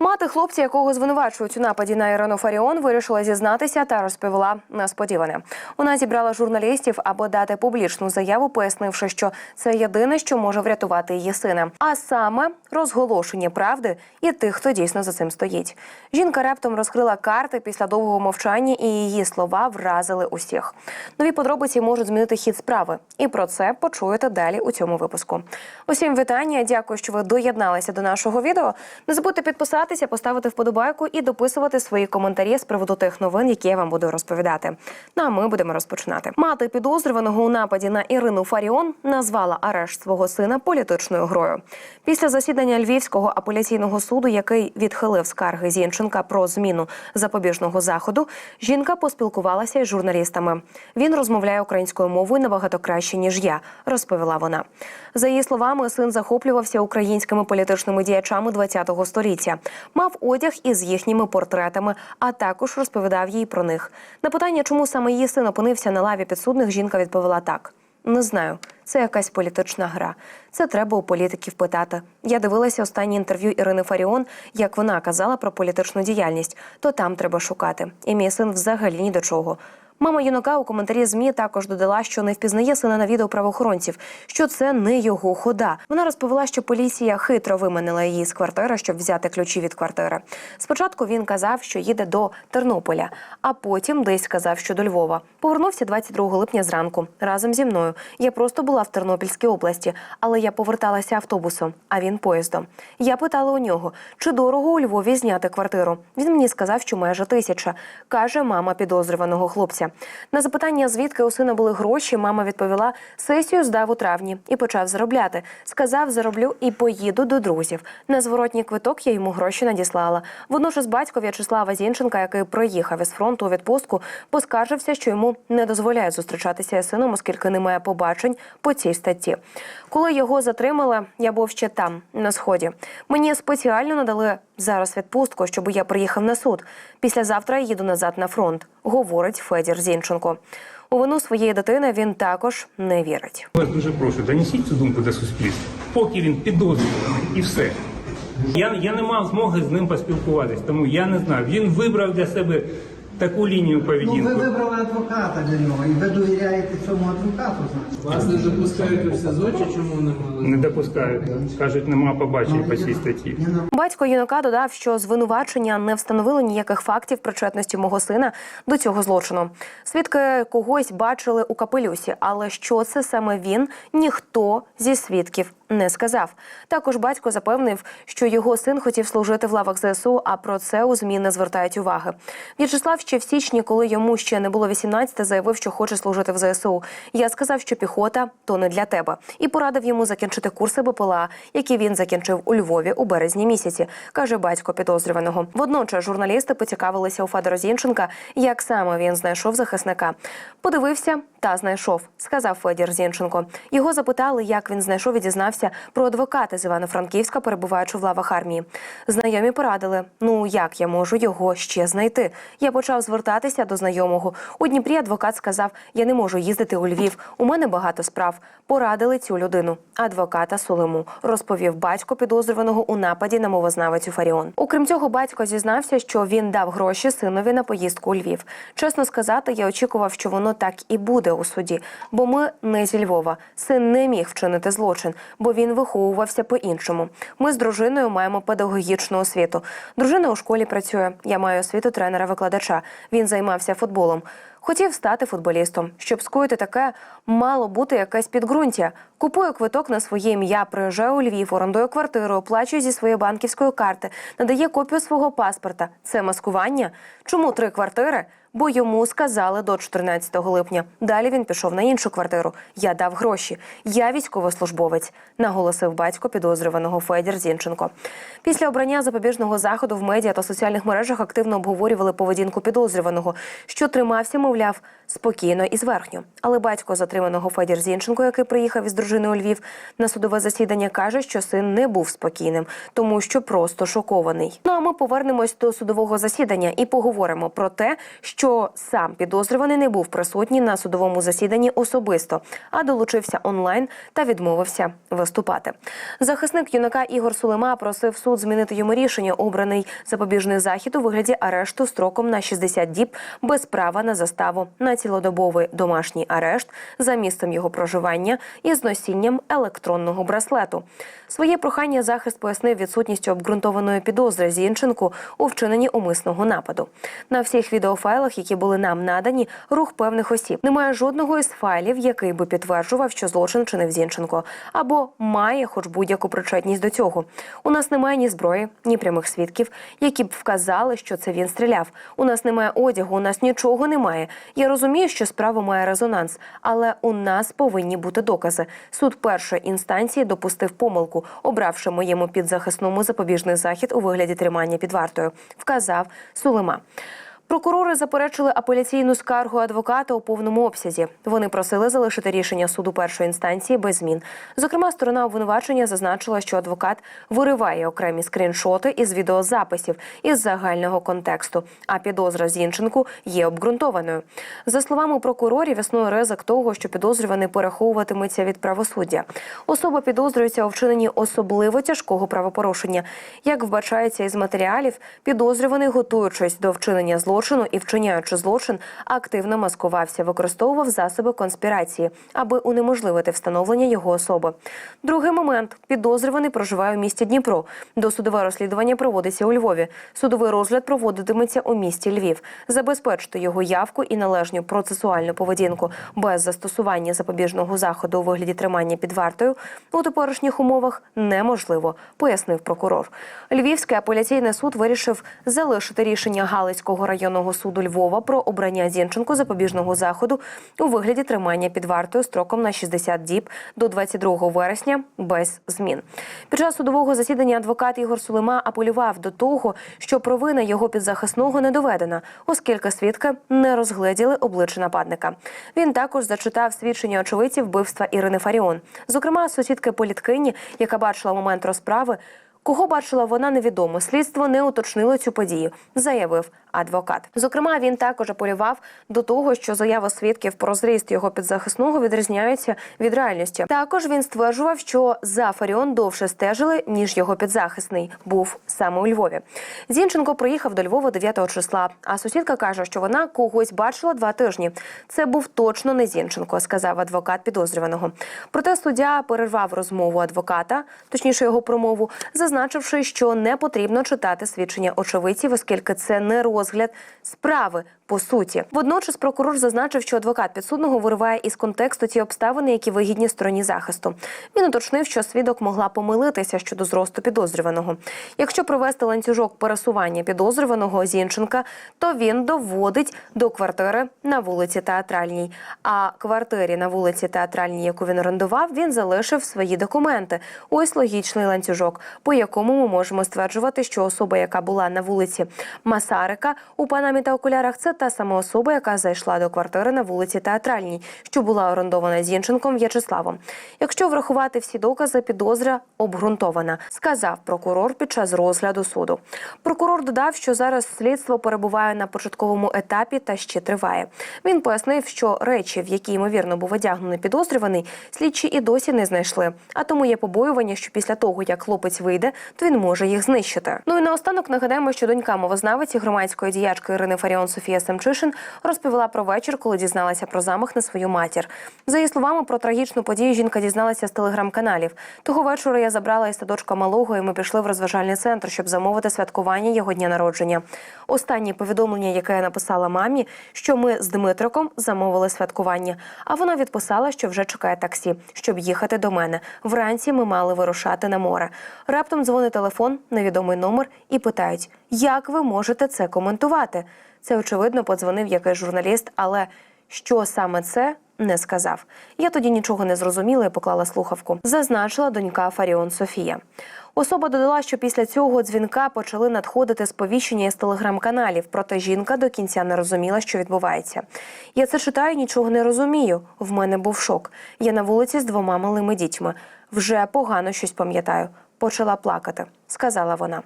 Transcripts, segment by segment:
Мати хлопця, якого звинувачують у нападі на Ірину Фаріон, вирішила зізнатися та розповіла несподіване. Вона зібрала журналістів, аби дати публічну заяву, пояснивши, що це єдине, що може врятувати її сина, а саме розголошення правди і тих, хто дійсно за цим стоїть. Жінка раптом розкрила карти після довгого мовчання, і її слова вразили усіх. Нові подробиці можуть змінити хід справи, і про це почуєте далі у цьому випуску. Усім вітання. Дякую, що ви доєдналися до нашого відео. Не забудьте підписатися, поставити вподобайку і дописувати свої коментарі з приводу тих новин, які я вам буду розповідати. Ну а ми будемо розпочинати. Мати підозрюваного у нападі на Ірину Фаріон назвала арешт свого сина політичною грою. Після засідання Львівського апеляційного суду, який відхилив скарги Зінченка про зміну запобіжного заходу, жінка поспілкувалася із журналістами. Він розмовляє українською мовою набагато краще ніж я, розповіла вона. За її словами, син захоплювався українськими політичними діячами ХХ століття, мав одяг із їхніми портретами, а також розповідав їй про них. На питання, чому саме її син опинився на лаві підсудних, жінка відповіла так. Не знаю, це якась політична гра. Це треба у політиків питати. Я дивилася останнє інтерв'ю Ірини Фаріон, як вона казала про політичну діяльність, то там треба шукати. І мій син взагалі ні до чого. Мама юнака у коментарі змі також додала, що не впізнає сина на відео правоохоронців, що це не його хода. Вона розповіла, що поліція хитро виманила її з квартири, щоб взяти ключі від квартири. Спочатку він казав, що їде до Тернополя, а потім десь сказав, що до Львова. Повернувся 22 липня зранку разом зі мною. Я просто була в Тернопільській області, але я поверталася автобусом, а він поїздом. Я питала у нього, чи дорого у Львові зняти квартиру. Він мені сказав, що майже тисяча, каже мама підозрюваного хлопця. На запитання, звідки у сина були гроші, мама відповіла: сесію здав у травні і почав заробляти. Сказав, зароблю і поїду до друзів. На зворотній квиток я йому гроші надіслала. Водночас батько В'ячеслава Зінченка, який проїхав із фронту у відпустку, поскаржився, що йому не дозволяють зустрічатися із сином, оскільки немає побачень по цій статті. Коли його затримали, я був ще там, на сході. Мені спеціально надали зараз відпустку, щоб я приїхав на суд. Післязавтра я їду назад на фронт, говорить Федір Зінченко. У вину своєї дитини він також не вірить. Вас дуже прошу, донесіть цю думку до суспільства, поки він підозрюваний і все. Я, я не мав змоги з ним поспілкуватись, тому я не знаю. Він вибрав для себе таку лінію Ну, ви вибрали адвоката для нього, і ви довіряєте цьому адвокату, значить. Вас не допускають у СИЗО, чи чому не мали? Не допускають. Кажуть, нема побачень по цій статті. Ну, Батько юнака додав, що звинувачення не встановили ніяких фактів причетності мого сина до цього злочину. Свідки когось бачили у капелюсі, але що це саме він, ніхто зі свідків не сказав. Також батько запевнив, що його син хотів служити в лавах ЗСУ, а про це у змі не звертають уваги. В'ячеслав ще в січні, коли йому ще не було 18, заявив, що хоче служити в ЗСУ. Я сказав, що піхота то не для тебе, і порадив йому закінчити курси БПЛА, які він закінчив у Львові у березні місяці, каже батько підозрюваного. Водночас журналісти поцікавилися у Федора Зінченка, як саме він знайшов захисника. Подивився та знайшов, сказав Федір Зінченко. Його запитали, як він знайшов і дізнався про адвоката з Івано-Франківська, перебуваючи в лавах армії. Знайомі порадили: ну як я можу його ще знайти? Я почав звертатися до знайомого. У Дніпрі адвокат сказав: Я не можу їздити у Львів. У мене багато справ. Порадили цю людину, адвоката Сулиму, розповів батько підозрюваного у нападі на мовознавицю Фаріон. Окрім цього, батько зізнався, що він дав гроші синові на поїздку у Львів. Чесно сказати, я очікував, що воно так і буде у суді, бо ми не зі Львова. Син не міг вчинити злочин, бо він виховувався по-іншому. Ми з дружиною маємо педагогічну освіту. Дружина у школі працює. Я маю освіту тренера-викладача. Він займався футболом. Хотів стати футболістом. Щоб скоїти таке, мало бути якесь підґрунтя. Купую квиток на своє ім'я, приїжджаю у Львів, орендую квартиру, оплачую зі своєї банківської карти, надає копію свого паспорта. Це маскування. Чому три квартири? Бо йому сказали до 14 липня. Далі він пішов на іншу квартиру. Я дав гроші. Я військовослужбовець, наголосив батько підозрюваного Федір Зінченко. Після обрання запобіжного заходу в медіа та соціальних мережах активно обговорювали поведінку підозрюваного, що тримався, мовляв, спокійно і зверхньо. Але батько затриманого Федір Зінченко, який приїхав із дружиною у Львів на судове засідання, каже, що син не був спокійним, тому що просто шокований. Ну а ми повернемось до судового засідання і поговоримо про те, що що сам підозрюваний не був присутній на судовому засіданні особисто, а долучився онлайн та відмовився виступати. Захисник юнака Ігор Сулема просив суд змінити йому рішення, обраний запобіжний захід у вигляді арешту строком на 60 діб без права на заставу на цілодобовий домашній арешт за місцем його проживання із носінням електронного браслету. Своє прохання захист пояснив відсутністю обґрунтованої підозри Зінченку у вчиненні умисного нападу. На всіх відеофайлах, які були нам надані, рух певних осіб. Немає жодного із файлів, який би підтверджував, що злочин чинив Зінченко, або має хоч будь-яку причетність до цього. У нас немає ні зброї, ні прямих свідків, які б вказали, що це він стріляв. У нас немає одягу, у нас нічого немає. Я розумію, що справа має резонанс, але у нас повинні бути докази. Суд першої інстанції допустив помилку, обравши моєму підзахисному запобіжний захід у вигляді тримання під вартою, вказав Сулема. Прокурори заперечили апеляційну скаргу адвоката у повному обсязі. Вони просили залишити рішення суду першої інстанції без змін. Зокрема, сторона обвинувачення зазначила, що адвокат вириває окремі скріншоти із відеозаписів із загального контексту. А підозра Зінченку є обґрунтованою. За словами прокурорів, існує ризик того, що підозрюваний переховуватиметься від правосуддя. Особа підозрюється у вчиненні особливо тяжкого правопорушення. Як вбачається із матеріалів, підозрюваний, готуючись до вчинення злочину і вчиняючи злочин, активно маскувався, використовував засоби конспірації, аби унеможливити встановлення його особи. Другий момент підозрюваний проживає у місті Дніпро. Досудове розслідування проводиться у Львові. Судовий розгляд проводитиметься у місті Львів. Забезпечити його явку і належню процесуальну поведінку без застосування запобіжного заходу у вигляді тримання під вартою у теперішніх умовах неможливо, пояснив прокурор. Львівський апеляційний суд вирішив залишити рішення Галицького районного суду Львова про обрання Зінченко запобіжного заходу у вигляді тримання під вартою строком на 60 діб до 22 вересня без змін. Під час судового засідання адвокат Ігор Сулема апелював до того, що провина його підзахисного не доведена, оскільки свідки не розгледіли обличчя нападника. Він також зачитав свідчення очевидців вбивства Ірини Фаріон, зокрема сусідки політкині, яка бачила момент розправи. Кого бачила вона невідомо. Слідство не уточнило цю подію, заявив адвокат. Зокрема, він також апелював до того, що заяви свідків про зріст його підзахисного відрізняються від реальності. Також він стверджував, що за Фаріон довше стежили ніж його підзахисний був саме у Львові. Зінченко приїхав до Львова 9 числа. А сусідка каже, що вона когось бачила два тижні. Це був точно не Зінченко, сказав адвокат підозрюваного. Проте суддя перервав розмову адвоката, точніше його промову, зазначивши, що не потрібно читати свідчення очевидців, оскільки це не розгляд справи. По суті, водночас прокурор зазначив, що адвокат підсудного вириває із контексту ті обставини, які вигідні стороні захисту. Він уточнив, що свідок могла помилитися щодо зросту підозрюваного. Якщо провести ланцюжок пересування підозрюваного Зінченка, то він доводить до квартири на вулиці Театральній. А квартирі на вулиці Театральній, яку він орендував, він залишив свої документи. Ось логічний ланцюжок, по якому ми можемо стверджувати, що особа, яка була на вулиці Масарика у панамі та окулярах, це та сама особа, яка зайшла до квартири на вулиці Театральній, що була орендована Зінченком В'ячеславом. Якщо врахувати всі докази, підозра обґрунтована, сказав прокурор під час розгляду суду. Прокурор додав, що зараз слідство перебуває на початковому етапі та ще триває. Він пояснив, що речі, в які ймовірно був одягнений підозрюваний, слідчі і досі не знайшли. А тому є побоювання, що після того, як хлопець вийде, то він може їх знищити. Ну і наостанок нагадаємо, що донька мовознавиці громадської діячки Ірини Фаріон Софія Семчишин розповіла про вечір, коли дізналася про замах на свою матір. За її словами, про трагічну подію жінка дізналася з телеграм-каналів. Того вечора я забрала із садочка малого, і ми пішли в розважальний центр, щоб замовити святкування його дня народження. Останнє повідомлення, яке я написала мамі, що ми з Дмитриком замовили святкування. А вона відписала, що вже чекає таксі, щоб їхати до мене. Вранці ми мали вирушати на море. Раптом дзвонить телефон, невідомий номер, і питають, як ви можете це коментувати. Це очевидно подзвонив якийсь журналіст, але що саме це не сказав. Я тоді нічого не зрозуміла і поклала слухавку. Зазначила донька Фаріон Софія. Особа додала, що після цього дзвінка почали надходити сповіщення із телеграм-каналів, проте жінка до кінця не розуміла, що відбувається. Я це читаю, нічого не розумію. В мене був шок. Я на вулиці з двома малими дітьми. Вже погано щось пам'ятаю. Почала плакати, сказала вона.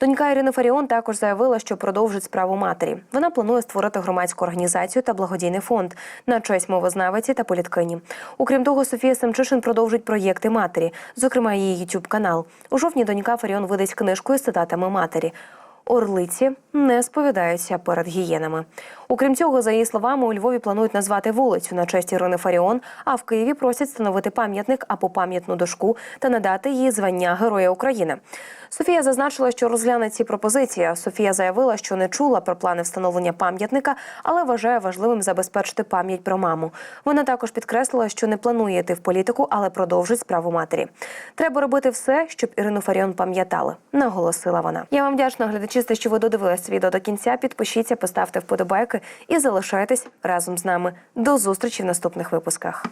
Донька Ірини Фаріон також заявила, що продовжить справу матері. Вона планує створити громадську організацію та благодійний фонд на честь мовознавиці та політкині. Окрім того, Софія Семчишин продовжить проєкти матері, зокрема її youtube канал. У жовтні донька Фаріон видасть книжку із цитатами матері. Орлиці не сповідаються перед гієнами. Окрім цього, за її словами, у Львові планують назвати вулицю на честь Ірини Фаріон, а в Києві просять встановити пам'ятник або пам'ятну дошку та надати їй звання Героя України. Софія зазначила, що розгляне ці пропозиції. Софія заявила, що не чула про плани встановлення пам'ятника, але вважає важливим забезпечити пам'ять про маму. Вона також підкреслила, що не планує йти в політику, але продовжить справу матері. Треба робити все, щоб Ірину Фаріон пам'ятали, наголосила вона. Я вам вдячна глядачі, за що ви додивились відео до кінця. Підпишіться, поставте вподобайки і залишайтесь разом з нами. До зустрічі в наступних випусках.